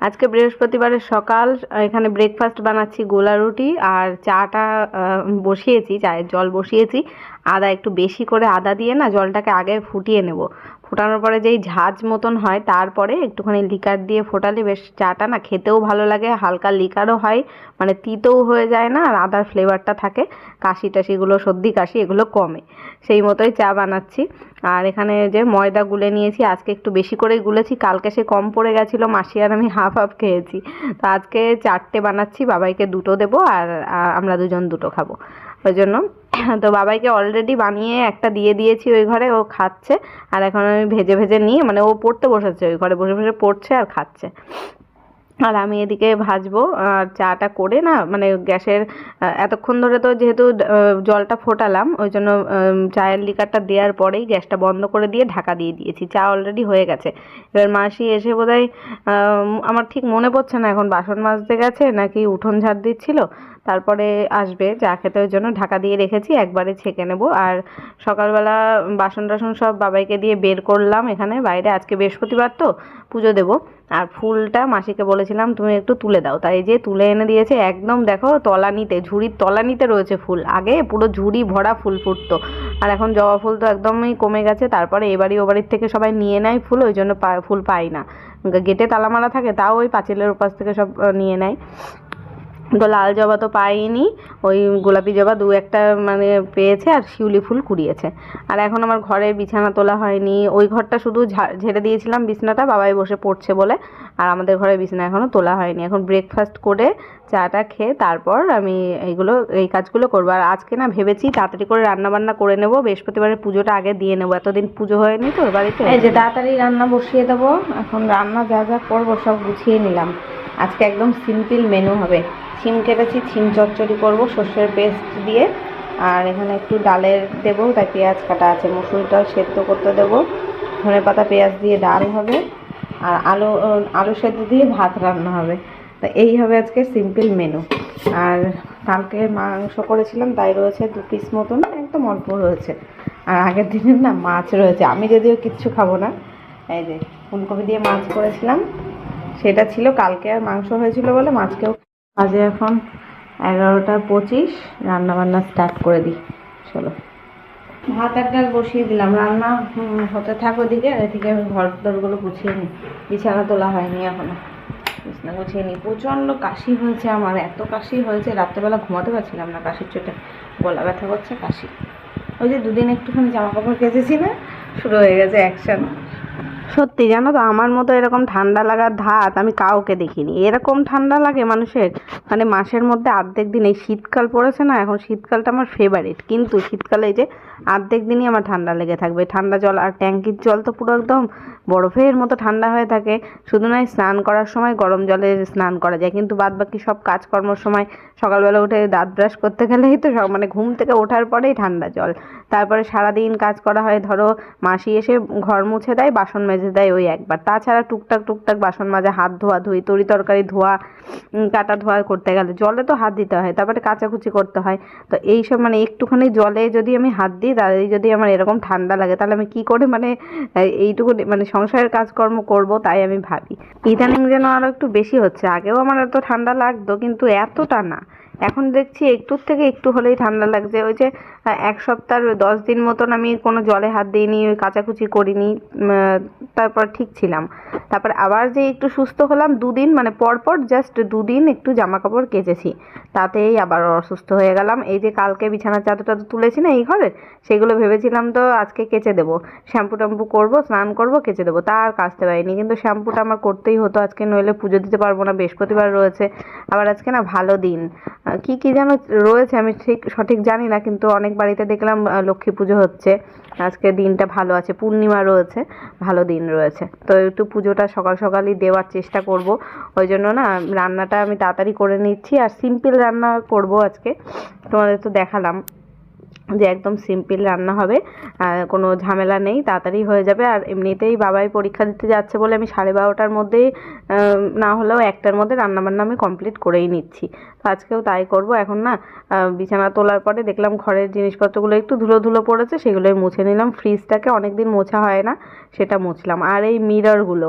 আজকে বৃহস্পতিবারের সকাল এখানে ব্রেকফাস্ট বানাচ্ছি গোলা রুটি আর চাটা বসিয়েছি, চায়ের জল বসিয়েছি। আদা একটু বেশি করে আদা দিয়ে না জলটাকে আগে ফুটিয়ে নেব। ফোটানোর পরে যেই ঝাঁজ মতন হয়, তারপরে একটুখানি লিকার দিয়ে ফোটালে বেশ চাটা না খেতেও ভালো লাগে, হালকা লিকারও হয় মানে তিতও হয়ে যায় না আর আদার ফ্লেভারটা থাকে কাশি টাশিগুলো সর্দি, কাশি এগুলো কমে। সেই মতোই চা বানাচ্ছি। আর এখানে যে ময়দা গুলে নিয়েছি, আজকে একটু বেশি করেই গুলেছি, কালকে সে কম পড়ে গেছিল, মাসি আর আমি হাফ হাফ খেয়েছি। তো আজকে চারটে বানাচ্ছি, বাবাইকে দুটো দেবো আর আমরা দুজন দুটো খাব। ওই জন্য তো বাবাইকে অলরেডি বানিয়ে একটা দিয়ে দিয়েছি ওই ঘরে ও খাচ্ছে। আর এখন আমি ভেজে ভেজে নিয়ে মানে ও পড়তে বসেছে ওই ঘরে বসে বসে পড়ছে আর খাচ্ছে। আর আমি এদিকে ভাজবো আর চাটা করে না মানে গ্যাসের এতক্ষণ ধরে তো যেহেতু জলটা ফোটালাম ওই জন্য চায়ের লিকারটা দেওয়ার পরেই গ্যাসটা বন্ধ করে দিয়ে ঢাকা দিয়ে দিয়েছি। চা অলরেডি হয়ে গেছে। এবার মাসি এসে বোধহয় আম, আমার ঠিক মনে পড়ছে না এখন বাসন মাজতে গেছে নাকি উঠোন ঝাড় দিচ্ছিল। তারপরে আসবে, চা খেতে ওই জন্য ঢাকা দিয়ে রেখেছি, একবারে ছেঁকে নেব। আর সকালবেলা বাসন টাসন সব বাবাইকে দিয়ে বের করলাম এখানে, বাইরে আজকে বৃহস্পতিবার তো, পুজো দেবো। আর ফুলটা মাসিকে বলেছিলাম, তুমি একটু তুলে দাও। তাই যে তুলে এনে দিয়েছে, একদম দেখো তলানিতে, ঝুড়ির তলানিতে রয়েছে ফুল। আগে পুরো ঝুড়ি ভরা ফুল ফুটতো, আর এখন জবা ফুল তো একদমই কমে গেছে। তারপরে এবাড়ি ও বাড়ির থেকে সবাই নিয়ে নেয় ফুল, ওই জন্য ফুল পাই না। গেটে তালা মারা থাকে, তাও ওই পাঁচিলের উপাস থেকে সব নিয়ে নেয়। তো লাল জবা তো পাইনি, ওই গোলাপি জবা দু একটা মানে পেয়েছে আর শিউলি ফুল কুড়িয়েছে। আর এখন আমার ঘরে বিছানা তোলা হয়নি, ওই ঘরটা শুধু ঝেড়ে দিয়েছিলাম বিছনাটা, বাবাই বসে পড়ছে বলে, আর আমাদের ঘরে বিছানা এখনও তোলা হয়নি। এখন ব্রেকফাস্ট করে চাটা খেয়ে তারপর আমি এইগুলো, এই কাজগুলো করব। আর আজকে না ভেবেছি তাড়াতাড়ি করে রান্না বান্না করে নেব, বৃহস্পতিবারের পুজোটা আগে দিয়ে নেব। এতদিন পুজো হয়নি তো বাড়িতে? এই যে তাড়াতাড়ি রান্না বসিয়ে দেবো, এখন রান্না যা যা করব সব গুছিয়ে নিলাম। আজকে একদম সিম্পল মেনু হবে। ছিম কেটেছি ছিম চচ্চড়ি করব, সর্ষের পেস্ট দিয়ে। আর এখানে একটু ডালের দেবো, তাই পেঁয়াজ কাটা আছে। মুসুর ডাল সেদ্ধ করতে দেবো। ধনে পাতা, পেঁয়াজ দিয়ে ডাল হবে। আর আলু আলু সেদ্ধ দিয়ে ভাত রান্না হবে। তা এই হবে আজকে সিম্পল মেনু। আর কালকে মাংস করেছিলাম, তাই রয়েছে দু পিস মতন, একদম অল্প রয়েছে। আর আগের দিনের না মাছ রয়েছে। আমি যদিও কিচ্ছু খাব না। এই যে ফুলকপি দিয়ে মাছ করেছিলাম, সেটা ছিল। কালকে আর মাংস হয়েছিল বলে মাছকেও আজে এখন এগারোটা পঁচিশ রান্না বান্না স্টার্ট করে দিই, চলো। ভাত আর ডাল বসিয়ে দিলাম, রান্না হতে থাক ওদিকে, আর এদিকে আমি ঘর দরগুলো গুছিয়ে নিই। বিছানা তোলা হয়নি এখনও, বিছানা গুছিয়ে নিই। প্রচণ্ড কাশি হয়েছে আমার, এত কাশি হয়েছে, রাত্রেবেলা ঘুমাতে পারছিলাম না কাশির চোটে। গলা ব্যথা করছে, কাশি। ওই যে দুদিন একটুখানি জামা কাপড় কেচেছি না, শুরু হয়ে গেছে অ্যাকশন সত্যি জানো তো, আমার মতো এরকম ঠান্ডা লাগার ধাত আমি কাউকে দেখিনি। এরকম ঠান্ডা লাগে মানুষের মানে মাসের মধ্যে অর্ধেক দিন, এই শীতকাল পড়েছে না, এখন শীতকালটা আমার ফেভারিট কিন্তু শীতকালে যে অর্ধেক দিনই আমার ঠান্ডা লেগে থাকবে। ঠান্ডা জল আর ট্যাঙ্কির জল তো পুরো একদম বরফের মতো ঠান্ডা হয়ে থাকে। শুধু নয়, স্নান করার সময় গরম জলে স্নান করা যায়। কিন্তু বাদ বাকি সব কাজকর্মর সময় সকালবেলা উঠে দাঁত ব্রাশ করতে গেলেই তো সব মানে ঘুম থেকে ওঠার পরেই ঠান্ডা জল। তারপরে সারাদিন কাজ করা হয়, ধরো মাসি এসে ঘর মুছে দেয়, বাসন মেজে দেয় ওই একবার। তাছাড়া টুকটাক টুকটাক বাসন মাজা, হাত ধোয়া ধুই, তরি তরকারি ধোয়া কাটা ধোয়া করতে গেলে জলে তো হাত দিতে হয়, তারপরে কাচাকুচি করতে হয়। তো এই সব মানে একটুখানি জলে যদি আমি হাত দিই তাহলে যদি আমার এরকম ঠান্ডা লাগে, তাহলে আমি কি করে মানে এইটুকু মানে সংসারের কাজকর্ম করব তাই আমি ভাবি। ইদানিং যেন আরও একটু বেশি হচ্ছে। আগেও আমার এত ঠান্ডা লাগতো, কিন্তু এতটা না। এখন দেখছি একটুর থেকে একটু হলেই ঠান্ডা লাগছে। ওই যে এক সপ্তাহ, দশ দিন মতন আমি কোনো জলে হাত দিইনি, ওই কাচাকুচি করিনি তারপর ঠিক ছিলাম। তারপর আবার যে একটু সুস্থ হলাম দুদিন মানে পরপর জাস্ট দুদিন একটু জামা কাপড় কেচেছি। তাতেই আবার অসুস্থ হয়ে গেলাম। এই যে কালকে বিছানার চাদর টাদর তুলেছি না এই ঘরে সেগুলো ভেবেছিলাম তো আজকে কেচে দেবো। শ্যাম্পু ট্যাম্পু করব, স্নান করব, কেচে দেবো। তা আর কাচতে পারিনি। কিন্তু শ্যাম্পুটা আমার করতেই হতো। আজকে নইলে পুজো দিতে পারব না, বৃহস্পতিবার রয়েছে। আবার আজকে না ভালো দিন। কি কি যেন রয়েছে আমি ঠিক, সঠিক জানি না, কিন্তু অনেক বাড়িতে দেখলাম লক্ষ্মী পুজো হচ্ছে। আজকে দিনটা ভালো আছে, পূর্ণিমা রয়েছে, ভালো দিন রয়েছে। তো একটু পুজোটা সকাল সকালই দেওয়ার চেষ্টা করব। ওই জন্য না, রান্নাটা আমি তাড়াতাড়ি করে নিচ্ছি, আর সিম্পল রান্না করব আজকে। তোমাদের তো দেখালাম। যে একদম সিম্পল রান্না হবে কোনো ঝামেলা নেই, তাড়াতাড়ি হয়ে যাবে। আর এমনিতেই বাবাই পরীক্ষা দিতে যাচ্ছে বলে আমি সাড়ে বারোটার মধ্যেই না হলেও একটার মধ্যে রান্নাবান্না আমি কমপ্লিট করেই নিচ্ছি। তো আজকেও তাই করব। এখন না বিছানা তোলার পরে দেখলাম ঘরের জিনিসপত্রগুলো একটু ধুলো ধুলো পড়েছে, সেগুলোই মুছে নিলাম। ফ্রিজটাকে অনেক দিন মোছা হয় না, সেটা মুছলাম। আর এই মিররগুলো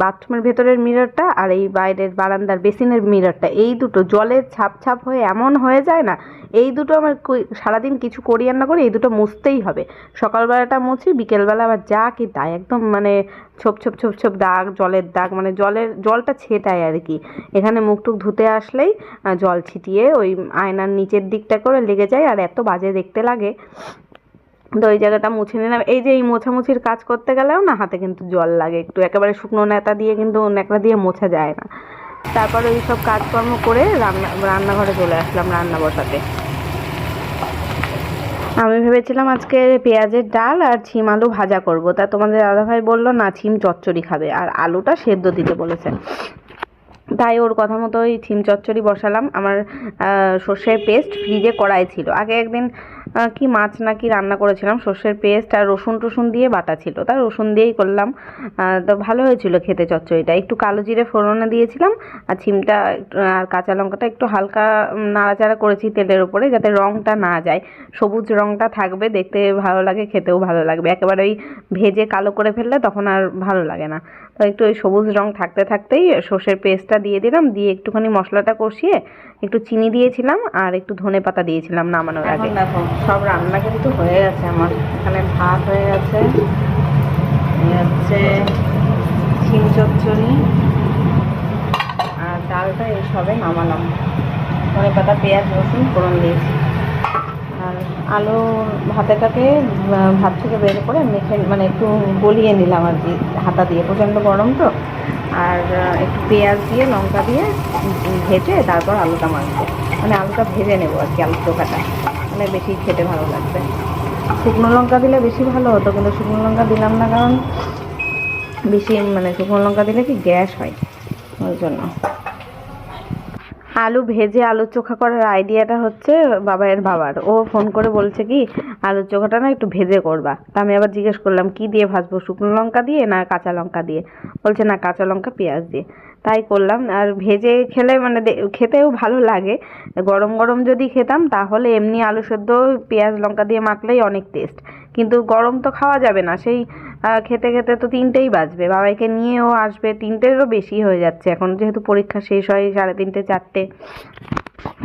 বাথরুমের ভেতরের মিররটা আর এই বাইরের বারান্দার বেসিনের মিররটা এই দুটো জলের ছাপ ছাপ হয়ে এমন হয়ে যায় না, এই দুটো আমার সারাদিন কিছু করি আর না করি, এই দুটো মুছতেই হবে। সকালবেলাটা মুছি, বিকেলবেলা আবার যা কি তাই, একদম মানে ছোপ ছোপ ছোপ ছোপ দাগ, জলের দাগ মানে জলের, জলটা ছেটায় আর কি। এখানে মুখ টুক ধুতে আসলেই জল ছিটিয়ে ওই আয়নার নিচের দিকটা করে লেগে যায়, আর এত বাজে দেখতে লাগে। তো ওই জায়গাটা মুছে নিলাম। এই যে এই মোছামুছির কাজ করতে গেলেও না হাতে কিন্তু জল লাগে একটু, একেবারে শুকনো নেতা দিয়ে কিন্তু ন্যাকড়া দিয়ে মোছা যায় না। তারপরে ওই সব কাজকর্ম করে রান্না, রান্নাঘরে চলে আসলাম রান্না বসাতে। আমি ভেবেছিলাম আজকে পেঁয়াজের ডাল আর ছিম আলু ভাজা করব। তা তোমাদের দাদাভাই বলল, না ছিম চচ্চড়ি খাবে। আর আলুটা সেদ্ধ দিতে বলেছে। তাই ওর কথা মতো ওই ছিম চচ্চড়ি বসালাম। আমার সর্ষের পেস্ট ফ্রিজে কড়াই ছিল। আগে একদিন কি মাছ নাকি রান্না করেছিলাম? সর্ষের পেস্ট আর রসুন টসুন দিয়ে বাটা ছিল। তা রসুন দিয়েই করলাম। তো ভালো হয়েছিল খেতে চচ্চড়িটা। একটু কালো জিরে ফোড়নে দিয়েছিলাম আর ছিমটা একটু- আর কাঁচা লঙ্কাটা একটু হালকা নাড়াচাড়া করেছি তেলের উপরে যাতে রঙটা না যায়। সবুজ রঙটা থাকবে দেখতে ভালো লাগে খেতেও ভালো লাগবে। একেবারে ওই ভেজে কালো করে ফেললে তখন আর ভালো লাগে না। তো একটু ওই সবুজ রং থাকতে থাকতেই সর্ষের পেস্টটা দিয়ে দিলাম। দিয়ে একটুখানি মশলাটা কষিয়ে একটু চিনি দিয়েছিলাম আর একটু ধনে পাতা দিয়েছিলাম নামানোর আগে। দেখো সব রান্না কিন্তু হয়ে গেছে আমার। এখানে ভাত হয়ে গেছে। হচ্ছে ছিম চচ্চড়ি আর ডালটা এই সবে নামালাম। ধনে পাতা, পেঁয়াজ, রসুন, ফোড়ন দিয়েছি। আর আলু ভাতেটাকে ভাত থেকে বের করে মেখে মানে একটু গলিয়ে নিলাম আর কি, হাতা দিয়ে। প্রচণ্ড গরম তো। আর একটু পেঁয়াজ দিয়ে, লঙ্কা দিয়ে ভেজে তারপর আলুটা মাখবো। মানে আলুটা ভেজে নেব আর কি, আলুর চোখাটা। মানে বেশি খেতে ভালো লাগবে। শুকনো লঙ্কা দিলে বেশি ভালো হতো, কিন্তু শুকনো লঙ্কা দিলাম না কারণ বেশি মানে শুকনো লঙ্কা দিলে কি গ্যাস হয়, ওই জন্য। আলু ভেজে আলুর চোখা করার আইডিয়াটা হচ্ছে বাবাইয়ের বাবার। ও ফোন করে বলছে কি, আলুর চোখাটা না একটু ভেজে করবা। তা আমি আবার জিজ্ঞেস করলাম, কি দিয়ে ভাজবো, শুকনো লঙ্কা দিয়ে না কাঁচা লঙ্কা দিয়ে? বলছে, না, কাঁচা লঙ্কা পেঁয়াজ দিয়ে। তাই করলাম। আর ভেজে খেলে মানে খেতেও ভালো লাগে। গরম গরম যদি খেতাম, তাহলে এমনি আলু সেদ্ধ, পেঁয়াজ লঙ্কা দিয়ে মাখলেই অনেক টেস্ট কিন্তু গরম তো খাওয়া যাবে না। সেই খেতে খেতে তো তিনটেই বাজবে। বাবাইকে নিয়েও আসবে। তিনটেরও বেশি হয়ে যাচ্ছে। এখন যেহেতু পরীক্ষা শেষ হয়, সাড়ে তিনটে, চারটে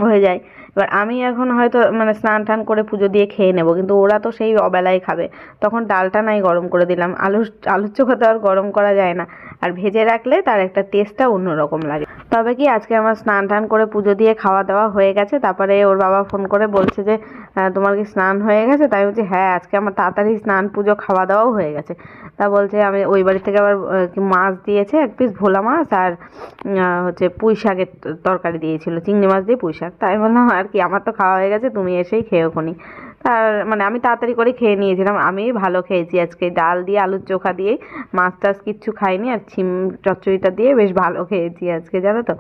হয়ে যায়। এবার আমি এখন হয়তো মানে স্নান টান করে পুজো দিয়ে খেয়ে নেব, কিন্তু ওরা তো সেই অবেলায় খাবে। তখন ডালটা নাই গরম করে দিলাম, আলু, আলুর চোখা তো আর গরম করা যায় না। আর ভেজে রাখলে তার একটা টেস্টটা অন্যরকম লাগে। তবে কি আজকে আমার স্নান টান করে পুজো দিয়ে খাওয়া দাওয়া হয়ে গেছে, তারপরে ওর বাবা ফোন করে বলছে যে তোমার কি স্নান হয়ে গেছে? তাই বলছি হ্যাঁ আজকে আমার তাড়াতাড়ি স্নান, পুজো, খাওয়া দাওয়াও হয়ে গেছে। তা বলছে, আমি ওই বাড়ি থেকে আবার মাছ দিয়েছে, এক পিস ভোলা মাছ আর হচ্ছে পুঁই শাকের তরকারি দিয়েছিল, চিংড়ি মাছ দিয়ে পুঁই শাক। তাই বললাম আর কি আমার তো খাওয়া হয়ে গেছে তুমি এসেই খেয়েও খনি তার মানে আমি তাড়াতাড়ি করে খেয়ে নিয়েছিলাম আমি ভালো খেয়েছি আজকে ডাল দিয়ে আলুর চোখা দিয়ে মাছ টাছ কিচ্ছু খাইনি আর ছিম চচ্চড়িটা দিয়ে বেশ ভালো খেয়েছি আজকে জানো তো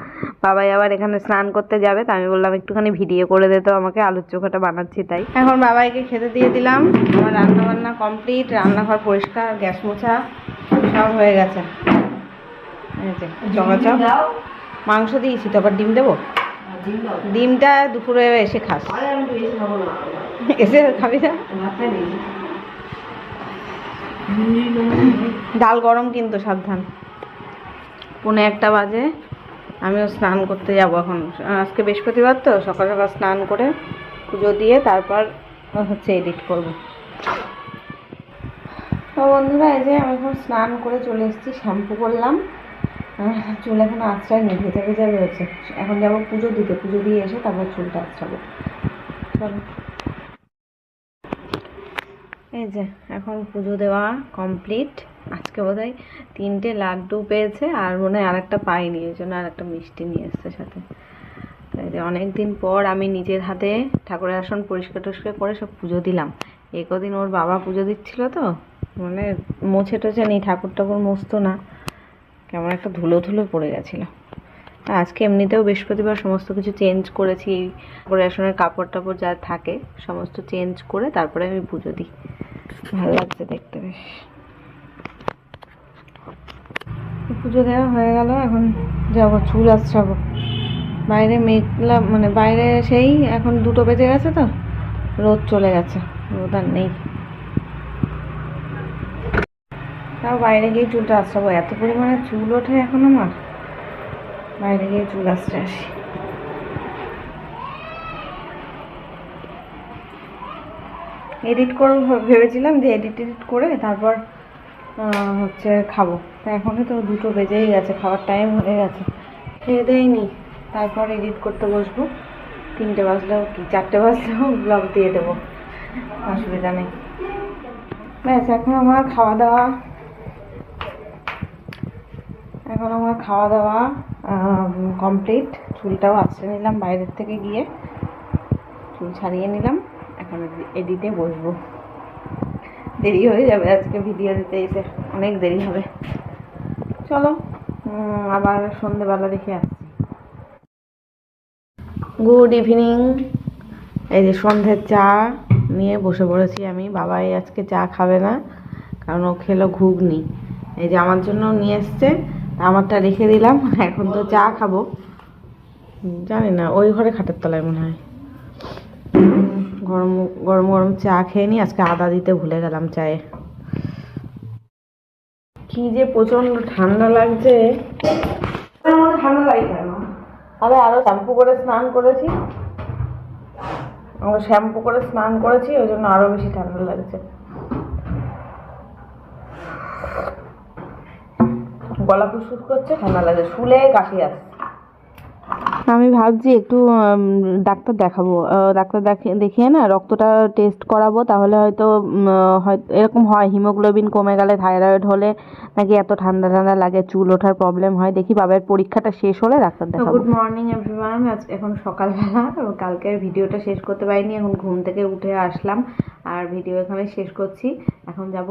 বাবাই আবার এখানে স্নান করতে যাবে তো আমি বললাম একটুখানি ভিডিও করে দে তো আমাকে আলুর চোখাটা বানাচ্ছি তাই এখন বাবাইকে খেতে দিয়ে দিলাম আমার রান্না বান্না কমপ্লিট রান্নাঘর পরিষ্কার গ্যাস মোছা সব হয়ে গেছে চকাচক মাংস দিয়েছি তো আবার ডিম দেবো ডিমটা দুপুরে এসে খাস। এসে খাবি না? ডাল গরম কিন্তু সাবধান। পৌনে একটা বাজে, আমিও স্নান করতে যাব এখন। আজকে বৃহস্পতিবার তো, সকাল সকাল স্নান করে পুজো দিয়ে তারপর হচ্ছে এডিট করব। তো বন্ধুরা, এই যে আমি এখন স্নান করে চলে এসেছি, শ্যাম্পু করলাম। চুল এখন আঁচড়াই নি ভেজা ভেজা রয়েছে। এখন যাব পুজো দিতে, পুজো দিয়ে এসে তারপর চুলটা আঁচড়াবো। চলো। এই যে, এখন পুজো দেওয়া কমপ্লিট আজকে বোধহয় তিনটে লাড্ডু পেয়েছে আর মনে হয় আরেকটা পাইনি ওই জন্য আর একটা মিষ্টি নিয়ে এসছে সাথে। অনেক দিন পর আমি নিজের হাতে ঠাকুরের আসন পরিষ্কার টরিষ্কার করে সব পুজো দিলাম। এই কদিন ওর বাবা পুজো দিচ্ছিল তো মানে মোছে টোছে নেই ঠাকুর ঠাকুর মুছতো না। কেমন একটা ধুলো ধুলো পড়ে গেছিল। আজকে এমনিতেও বৃহস্পতিবার সমস্ত কিছু চেঞ্জ করেছি রেশনের কাপড় টাপড় যা থাকে, সমস্ত চেঞ্জ করে তারপরে আমি পুজো দিই। ভালো লাগছে দেখতে বেশ। পুজো দেওয়া হয়ে গেল, এখন যাব, চুল আশ্রাবো বাইরে মেঘলা মানে বাইরে সেই এখন দুটো বেজে গেছে তো, রোদ চলে গেছে, রোদ আর নেই। তাও বাইরে গিয়ে চুলটা আশ্রাবো এত পরিমাণে চুল ওঠে এখন আমার? বাইরে গিয়ে চুল আসতে আসি। এডিট করব, ভেবেছিলাম যে এডিট এডিট করে তারপর হচ্ছে খাব। তা এখনই তো দুটো বেজেই গেছে, খাওয়ার টাইম হয়ে গেছে। খেয়ে দেয়নি তারপর এডিট করতে বসবো। তিনটে বাজলেও কি? চারটে বাজলেও ব্লগ দিয়ে দেবো। অসুবিধা নেই। ব্যাস, এখন আমার খাওয়া দাওয়া এখন আমার খাওয়া দাওয়া কমপ্লিট চুলটাও আছড়ে নিলাম বাইরের থেকে গিয়ে। চুল ছাড়িয়ে নিলাম। এখন এডিটে বসবো। দেরি হয়ে যাবে আজকে ভিডিও দিতে এসে অনেক দেরি হবে। চলো আবার সন্ধেবেলা দেখে আসছি। গুড ইভিনিং এই যে সন্ধ্যের চা নিয়ে বসে পড়েছি আমি। বাবাই আজকে চা খাবে না, কারণ ও খেলো ঘুগনি। এই যে আমার জন্য নিয়ে এসছে। আমারটা রেখে দিলাম এখন তো চা খাব। জানি না ওই ঘরে খাটের তলায় মনে হয়। গরম গরম গরম চা খেয়ে নি আজকে আদা দিতে ভুলে গেলাম চায়ে। কি যে প্রচণ্ড ঠান্ডা লাগছে। ঠান্ডা লাগে কেন? আরে আরও শ্যাম্পু করে স্নান করেছি। আমরা শ্যাম্পু করে স্নান করেছি ওই জন্য আরও বেশি ঠান্ডা লাগছে। গলা ফুসফুস করছে ঠান্ডা লাগে শুলে কাশি আসছে আমি ভাবছি একটু ডাক্তার দেখাবো। ডাক্তার দেখিয়ে না রক্তটা টেস্ট করাবো তাহলে হয়তো হয়তো এরকম হয় হিমোগ্লোবিন কমে গেলে থাইরয়েড হলে নাকি এত ঠান্ডা ঠান্ডা লাগে চুল ওঠার প্রবলেম হয়। দেখি বাবার পরীক্ষাটা শেষ হলে ডাক্তার দেখাবো। গুড মর্নিং এভরিওয়ান এখন সকালবেলা কালকের ভিডিওটা শেষ করতে পারিনি এখন ঘুম থেকে উঠে আসলাম আর ভিডিও এখানে শেষ করছি। এখন যাব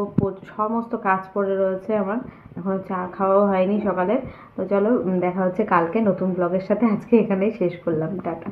সমস্ত কাজ পড়ে রয়েছে আমার। এখন চা খাওয়াও হয়নি সকালে। তো চলো দেখা হচ্ছে কালকে। নতুন ব্লগের সাথে আজকে এখানেই শেষ করলাম। টাটা।